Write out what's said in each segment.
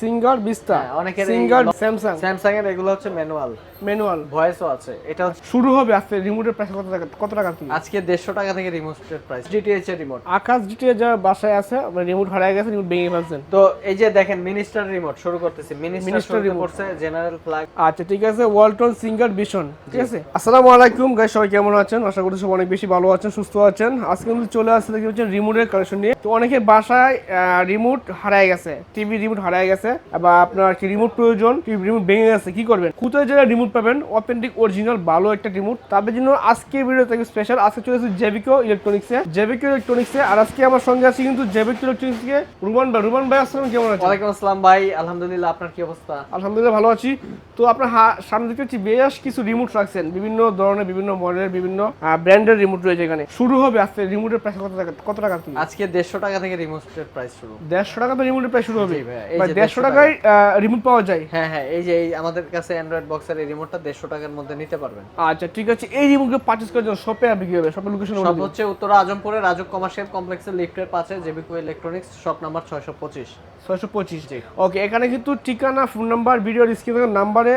Singer বিস্তা হ্যাঁ, অনেকের singer Samsung Samsung এর এগুলো হচ্ছে ম্যানুয়াল ম্যানুয়াল ভয়েসও আছে। এটা শুরু হবে আজকে রিমোটের প্রাইস কত টাকা? কত টাকা থেকে আজকে দেড়শো টাকা থেকে রিমোটের প্রাইস ডিটিএইচ এর রিমোট আকাশ জিটে যা বাসায় আছে রিমোট হারিয়ে গেছে রিমোট ভেঙে ফেলছেন তো এই যে দেখেন মিনিস্টার রিমোট শুরু করতেছি। মিনিস্টার রিমোট করছে জেনারেল ফ্ল্যাগ আচ্ছা ঠিক আছে ওয়ালটন সিঙ্গার ভিশন ঠিক আছে? আসসালামু আলাইকুম গাইস সবাই কেমন আছেন? আশা করি সব অনেক বেশি ভালো আছেন সুস্থ আছেন। আজকে কিন্তু চলে আসছে দেখি হচ্ছে রিমোটের কালেকশন নিয়ে। তো অনেকের বাসায় রিমোট হারায় গেছে টিভি রিমোট হারায় গেছে বা আপনার কি রিমোট প্রয়োজন টিভি রিমোট ভেঙে গেছে কি করবেন? কোথায় যারা রিমোট পাবেন অথেন্টিক অরিজিনাল ভালো একটা রিমোট। তাদের জন্য আজকে ভিডিও থেকে স্পেশাল আজকে চলে এসেছে জেবিকো ইলেকট্রনিক্সে জেবিকো ইলেকট্রনিক্সে আর আজকে আমার সঙ্গে আছে কিন্তু জেবিকো ইলেকট্রনিক্সে রুমান ভাই। রুমান ভাই আসসালাম কেমন আছেন? ওয়ালাইকুম আসসালাম ভাই আলহামদুলিল্লাহ আপনার কি অবস্থা? আলহামদুলিল্লাহ ভালো আছি। তো আপনার সামনে দেখতে পাচ্ছি বেশ কিছু রিমোট রাখছেন। বিভিন্ন ধরনের বিভিন্ন মডেলের বিভিন্ন ব্র্যান্ডের রিমোট রয়েছে এখানে। শুরু হবে আজকে রিমোটের প্রাইস কত টাকা কত টাকা থেকে? আজকে দেড়শো টাকা থেকে রিমোটের প্রাইস শুরু। দেড়শো টাকা তো রিমোটের প্রাইস শুরু হবে। দেড়শো 150 টাকায় রিমোট পাওয়া যায়। হ্যাঁ হ্যাঁ এই যে আমাদের কাছে অ্যান্ড্রয়েড বক্সের রিমোটটা দেড়শো টাকার মধ্যে নিতে পারবেন। আচ্ছা ঠিক আছে। এই রিমোটকে পারচেজ করার জন্য শপে আপনি কি হবে শপের লোকেশন সব হচ্ছে উত্তরা আজমপুরে রাজক কমার্শিয়াল কমপ্লেক্সের লিফটের পাশে জেবিকো ইলেকট্রনিক্স শপ নাম্বার ছয়শো পঁচিশ। ছয়শো পঁচিশ। ওকে এখানে কিন্তু ঠিকানা ফোন নাম্বার ভিডিও স্ক্রিনে নাম্বারে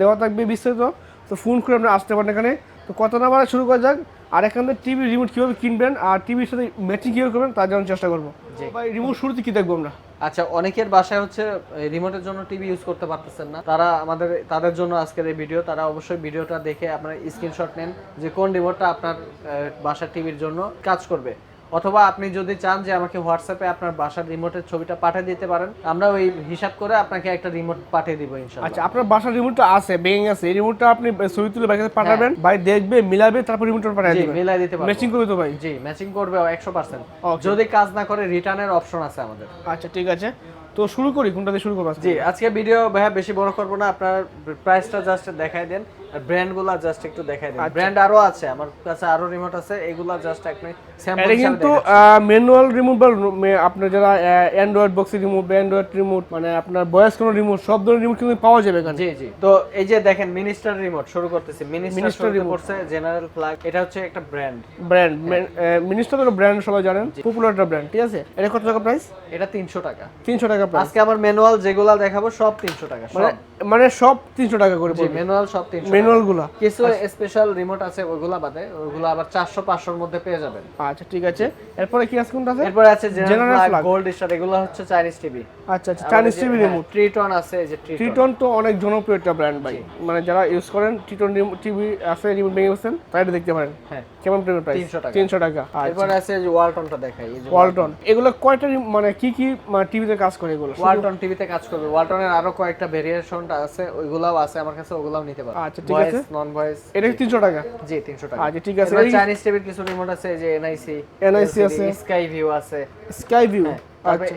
দেওয়া থাকবে বিস্তারিত। তো ফোন করে আপনি আসতে পারেন এখানে। তো কত নাম্বারে শুরু করা যাক। আর এখান থেকে টিভি রিমোট কীভাবে কিনবেন আর টিভির সাথে ম্যাচিং কীভাবে করবেন তার জন্য চেষ্টা করব। রিমোট শুরুতে কি দেখব আমরা? আচ্ছা অনেকের বাসায় হচ্ছে রিমোটের জন্য টিভি ইউজ করতে পারতেছেন না। তারা আমাদের, তাদের জন্য আজকের এই ভিডিও তারা অবশ্যই ভিডিওটা দেখে আপনার স্ক্রিনশট নেন যে কোন রিমোটটা আপনার বাসার টিভির জন্য কাজ করবে। অথবা আপনি যদি চান যে আমাকে হোয়াটসঅ্যাপে আপনার বাসার রিমোটের ছবিটা পাঠিয়ে দিতে পারেন আমরা ওই হিসাব করে আপনাকে একটা রিমোট পাঠিয়ে দিব ইনশাআল্লাহ। আচ্ছা আপনার বাসার রিমোটটা আছে ভেঙে গেছে এই রিমোটটা আপনি ছবি তুলে বাইকে পাঠাবেন? ভাই দেখবে মিলাবে তারপর রিমোটটা পাঠিয়ে জি দেবেন মিলাই দিতে পারব। ম্যাচিং করবে তো ভাই? জি ম্যাচিং করবে একশো পার্সেন্ট Okay. যদি কাজ না করে রিটার্নের অপশন আছে আমাদের। আচ্ছা ঠিক আছে। তো শুরু করি কোনটা দিয়ে শুরু করব আজকে? জি আজকে ভিডিও ভাইয়া বেশি বড় করব না আপনার প্রাইসটা জাস্ট দেখাই দেন। জাস্ট একটু দেখাই দিন ব্র্যান্ড আচ্ছা। আরও আছে আমার কাছে আরও রিমোট আছে এগুলা জাস্ট স্যাম্পল এটা কিন্তু ম্যানুয়াল রিমুভাল যারা অ্যান্ড্রয়েড অ্যান্ড্রয়েড রিমোট মানে আপনার বয়স রিমোট সব ধরনের রিমোট কিন্তু পাওয়া যাবে এখানে। জি জি। তো এই যে দেখেন মিনিস্টার রিমোট শুরু করতেছি। মিনিস্টার রিমোট জেনারেল প্লাগ এটা হচ্ছে একটা ব্র্যান্ড ব্র্যান্ড মিনিস্টার তো ব্র্যান্ড সবাই জানেন পপুলার একটা ব্র্যান্ড ঠিক আছে? এটা কত টাকা প্রাইস এটা 300 টাকা। 300 টাকা প্রাইস আজকে আমার ম্যানুয়াল যেগুলা দেখাবো সব 300 টাকা মানে সব। মানে 300 টাকা করে ম্যানুয়াল সব 300 রিনলগুলো কিছু আচ্ছা। স্পেশাল রিমোট আছে ওগুলা বাদে আবার 400 500 এর মধ্যে পেয়ে যাবেন। আচ্ছা ঠিক আছে। এরপরে কি আছে কোনটা আছে? এরপরে আছে জেনারেল গোল্ড হচ্ছে চাইনিজ টিভি আচ্ছা আচ্ছা চাইনিজ টিভি রিমোট ট্রিটন আছে যে ট্রিটন তো অনেক জনপ্রিয় একটা ব্র্যান্ড ভাই। মানে যারা ইউজ করেন ট্রিটন টিভি আছে রিমোট ভেঙে গেছেন দেখতে পারেন। হ্যাঁ। কেমন প্রাইস 300 টাকা। 300 টাকা আচ্ছা। আছে যে ওয়ালটনটা দেখাই এই যে ওয়ালটন এগুলো কয়টা মানে কি কি মানে টিভিতে কাজ করে এগুলো? ওয়ালটন টিভিতে কাজ করবে। ওয়ালটনের আরও কয়েকটা ভেরিয়েশনটা আছে ওইগুলাও আছে আমার কাছে ওগুলাও নিতে পারে। আচ্ছা ঠিক আছে। নন ভয়েস এটা তিনশো টাকা? জি 300 টাকা। আচ্ছা ঠিক আছে। চাইনিজ টেবিল কিছু রিমোট আছে যে এনআইসি এনআইসি আছে। স্কাই ভিউ আছে। স্কাই ভিউ তারপরে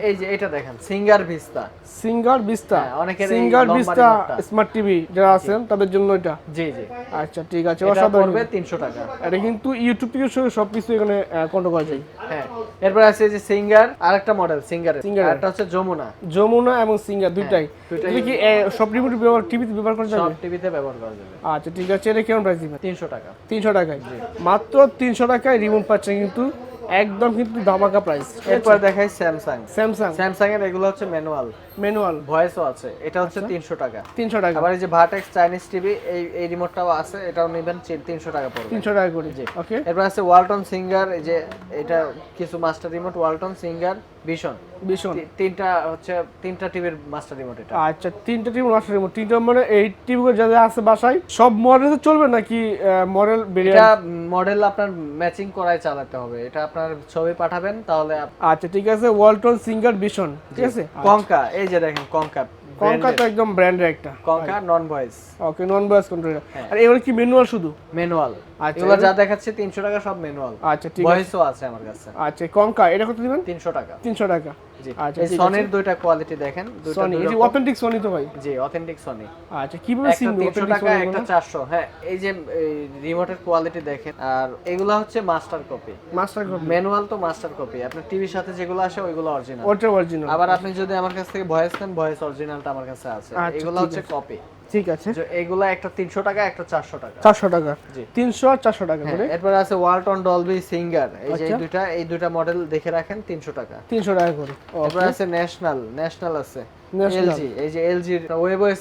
এই যে এটা দেখেন সিঙ্গার ভিস্তা। সিঙ্গার বিস্তা হ্যাঁ, সিঙ্গার লম্বা স্মার্ট টিভি যারা আছেন তাদের জন্য এটা। জি জি। আচ্ছা ঠিক আছে অসাধারণ। পড়বে 300 টাকা। এটা কিন্তু ইউটিউব থেকে সবকিছু এখানে কন্ট্রোল করা যায়। হ্যাঁ এরপর আছে যে সিঙ্গার আরেকটা মডেল Singer এর। আরেকটা হচ্ছে যমুনা। যমুনা এবং সিঙ্গার দুইটাই। হ্যাঁ, এটা কি সব রিমোট ব্যবহার টিভিতে ব্যবহার করা যাবে? সব টিভিতে ব্যবহার করা যাবে। আচ্ছা ঠিক আছে এটা কেমন প্রাইস দিবেন? 300 টাকা। তিনশো টাকায়। মাত্র তিনশো টাকায় রিমোট পাচ্ছেন কিন্তু একদম কিন্তু ধামাকা প্রাইস এরপর দেখাই স্যামসাং স্যামসাং স্যামসাং এর এগুলো হচ্ছে ম্যানুয়াল ম্যানুয়াল ভয়েসও আছে। এটা হচ্ছে আচ্ছা। তিনশো টাকা। তিনশো টাকা। আবার এই যে ভাটেক্স চাইনিজ টিভি এই এই রিমোটটাও আছে। এটাও নেবেন তিনশো টাকা পড়বে। তিনশো টাকা করে। যে ওকে এরপর আছে ওয়ালটন সিঙ্গার এই যে এটা কিছু মাস্টার রিমোট ওয়ালটন সিঙ্গার ভীষণ। ভীষণ। তিনটা হচ্ছে তিনটা টিভির মাস্টার রিমোট এটা আচ্ছা তিনটা টিম মাস্টার রিমোট তিনটা মানে এই টিভি যা যা আছে বাসায় সব মডেল চলবে নাকি মডেল এটা মডেল আপনার ম্যাচিং করায় চালাতে হবে। এটা আপনার ছবি পাঠাবেন তাহলে আচ্ছা ঠিক আছে ওয়ালটন সিঙ্গার ভীষণ ঠিক আছে? কঙ্কা এই যে দেখেন কঙ্কা। কঙ্কা তো একদম ব্র্যান্ডের একটা। Konka non voice okay non voice controller আর এগুলো কি ম্যানুয়াল শুধু? ম্যানুয়াল আচ্ছা, এগুলো যা দেখাচ্ছে তিনশো টাকা সব ম্যানুয়াল আচ্ছা ঠিক আছে। ভয়েসও আছে আমার কাছে। আচ্ছা কঙ্কা এটা কত দিবেন? তিনশো টাকা। তিনশো টাকা। জি আচ্ছা এই সনির দুইটা কোয়ালিটি দেখেন দুইটা সনি এই অথেন্টিক সনি তো ভাই? জি অথেন্টিক সনি আচ্ছা কীভাবে একটা সিম তিনশো টাকা একটা চারশো হ্যাঁ এই যে রিমোটের কোয়ালিটি দেখেন আর এগুলা হচ্ছে master copy master copy manual তো মাস্টার কপি আপনার টিভির সাথে যেগুলো আসে ওইগুলো অরিজিনাল ওটা অরিজিনাল আবার আপনি যদি আমার কাছ থেকে ভয়েস নেন ভয়েস অরিজিনালটা আমার কাছে আছে। আচ্ছা, এগুলো হচ্ছে কপি ঠিক আছে। যে এগুলা একটা তিনশো টাকা একটা চারশো টাকা। চারশো টাকা। জি। তিনশো আর চারশো টাকা করে? হ্যাঁ, এরপর আছে ওয়ালটন ডলবি সিঙ্গার এই যে আচ্ছা। দুইটা এই দুইটা মডেল দেখে রাখেন তিনশো টাকা। তিনশো টাকা করে। এরপর আছে ন্যাশনাল ন্যাশনাল আছে। এলজি এই যে এলজি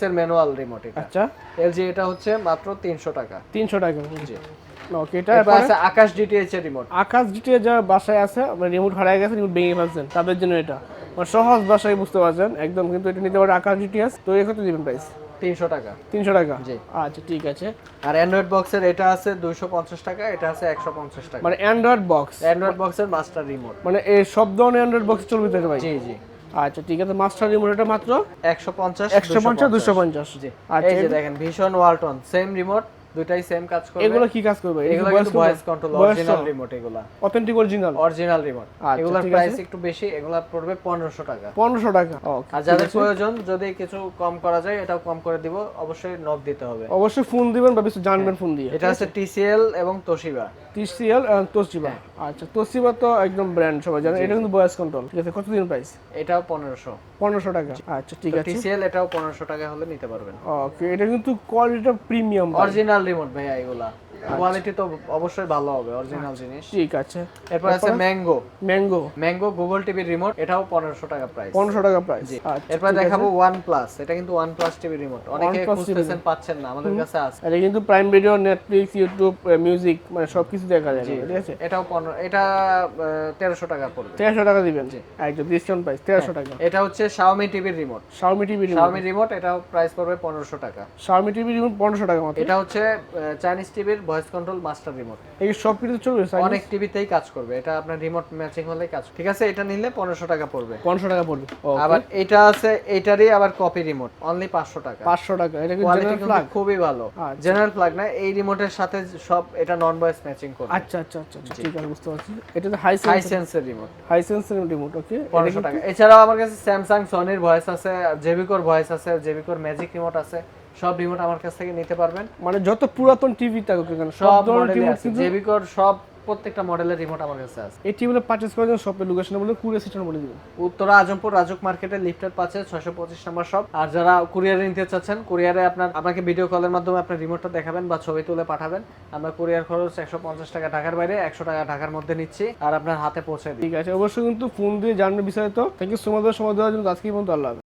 এর ম্যানুয়াল রিমোট এটা। আচ্ছা। এলজি এটা হচ্ছে মাত্র তিনশো টাকা। তিনশো টাকা জি। ওকে এটা আছে আকাশ ডিটিএইচ এর রিমোট আকাশ যারা বাসায় আছে রিমোট হারায় গেছে রিমোট ভেঙে ফেলছেন। তাদের জন্য এটা। মানে সহজ ভাষায় বুঝতে পারছেন একদম কিন্তু এটা নিতে পারে আকাশ ডিটিএস তো দিবেন প্রাইস তিনশো টাকা। তিনশো টাকা? জি। আচ্ছা ঠিক আছে। আর অ্যান্ড্রয়েড বক্সের এটা আছে দুইশো পঞ্চাশ টাকা এটা আছে একশো পঞ্চাশ টাকা। মানে অ্যান্ড্রয়েড বক্স অ্যান্ড্রয়েড বক্সের মাস্টার রিমোট মানে এই সব ধরনের অ্যান্ড্রয়েড বক্স চলবে তো ভাই? জি জি। আচ্ছা ঠিক আছে মাস্টার রিমোট এটা মাত্র? একশো পঞ্চাশ একশো পঞ্চাশ দুশো পঞ্চাশ। জি। আচ্ছা এই যে দেখেন ভীষণ ওয়ালটন সেম রিমোট দুইটাই সেম কাজ করবে। এগুলো কি কাজ করবে? এগুলো কিন্তু ভয়েস কন্ট্রোল অরিজিনাল রিমোট এগুলা। অথেন্টিক অরিজিনাল অরিজিনাল রিমোট এগুলোর প্রাইস। একটু বেশি এগুলা পড়বে পনেরোশো টাকা। পনেরোশো টাকা। ওকে আর যাদের প্রয়োজন যদি কিছু কম করা যায় এটাও কম করে দিব। অবশ্যই নক দিতে হবে। অবশ্যই ফোন দিবেন বা কিছু জানবেন ফোন দিয়ে। এটা আছে? টিসিএল এবং তোশিবা টিসিএল তোসিবা আচ্ছা তোসিবা তো একদম ব্র্যান্ড সবাই জানে। এটা কিন্তু ভয়েস কন্ট্রোল ঠিক আছে কতদিন প্রাইস এটাও পনেরোশো। পনেরোশো টাকা। আচ্ছা ঠিক আছে। টিসিএল এটাও পনেরোশো টাকা হলে নিতে পারবেন। ওকে এটা কিন্তু কোয়ালিটিটা প্রিমিয়াম অরিজিনাল রিমোট ভাইয়া এগুলা। কোয়ালিটি তো অবশ্যই ভালো হবে অরিজিনাল জিনিস। ঠিক আছে। এরপর আছে ম্যাঙ্গো ম্যাঙ্গো ম্যাঙ্গো গুগল টিভির রিমোট এটাও পনেরোশো টাকা প্রাইস পনেরোশো টাকা প্রাইস আচ্ছা এরপর দেখাবো ওয়ান প্লাস এটা কিন্তু ওয়ান প্লাস টিভি রিমোট অনেকে খুঁজতেছেন পাচ্ছেন না আমাদের কাছে আছে। এটা কিন্তু Prime Video Netflix YouTube Music মানে সবকিছু দেখা যায় ঠিক আছে? এটাও পনেরো এটা তেরোশো টাকা পড়বে। তেরোশো টাকা দিবেন? জি। একদম ডিসকাউন্ট প্রাইস তেরোশো টাকা। এটা হচ্ছে শাওমি টিভির remote Xiaomi TV Xiaomi remote এটাও প্রাইস পড়বে পনেরোশো টাকা। শাওমি টিভি রিমোট পনেরোশো টাকা মতো এটা হচ্ছে চাইনিজ টিভির ভয়েস কন্ট্রোল মাস্টার রিমোট এই সব কিছু চলবে অনেক টিভিতেই কাজ করবে। এটা আপনার রিমোট ম্যাচিং হলেই কাজ ঠিক আছে এটা নিলে পনেরোশো টাকা পড়বে। পনেরোশো টাকা পড়বে আবার এটা আছে এটারই আবার কপি রিমোট অনলি পাঁচশো টাকা। পাঁচশো টাকা এটা কোয়ালিটি? খুবই ভালো। আচ্ছা। জেনারেল প্লাগ না এই রিমোটের সাথে সব এটা নন ভয়েস ম্যাচিং করবে। আচ্ছা আচ্ছা আচ্ছা আচ্ছা, ঠিক আছে বুঝতে পারছি। এটা তো হাই হাই সেন্স সেন্সের remote Hisense remote okay পনেরোশো টাকা। এছাড়াও আমার কাছে স্যামসাং সনির ভয়েস আছে জেবিকোর ভয়েস আছে জেবিকোর ম্যাজিক রিমোট আছে। সব রিমোট আমার কাছ থেকে নিতে পারবেন। মানে যত পুরাতন টিভি থাকুক কেন সব রিমোট জেবিকোর সব প্রত্যেকটা মডেলের রিমোট আমার কাছে আছে। এই টিভিগুলো পারচেস করার জন্য শপের লোকেশন বলে কুড়ি সিস্টেম বলে দিবেন। উত্তরা আজমপুর রাজুক মার্কেটে লিফটের পাশে ছয়শো পঁচিশ নম্বর শপ আর যারা কুরিয়ারে নিতে চাচ্ছেন কুরিয়ারে আপনার আপনাকে ভিডিও কলের মাধ্যমে আপনার রিমোটটা দেখাবেন বা ছবি তুলে পাঠাবেন। আমরা কুরিয়ার খরচ একশো পঞ্চাশ টাকা ঢাকার বাইরে একশো টাকা ঢাকার মধ্যে নিচ্ছি আর আপনার হাতে পৌঁছে দিই। ঠিক আছে অবশ্যই কিন্তু ফোন দিয়ে জানবে বিস্তারিত থ্যাংক ইউ সো মাচ সময় দেওয়ার জন্য আজকে পর্যন্ত আল্লাহ।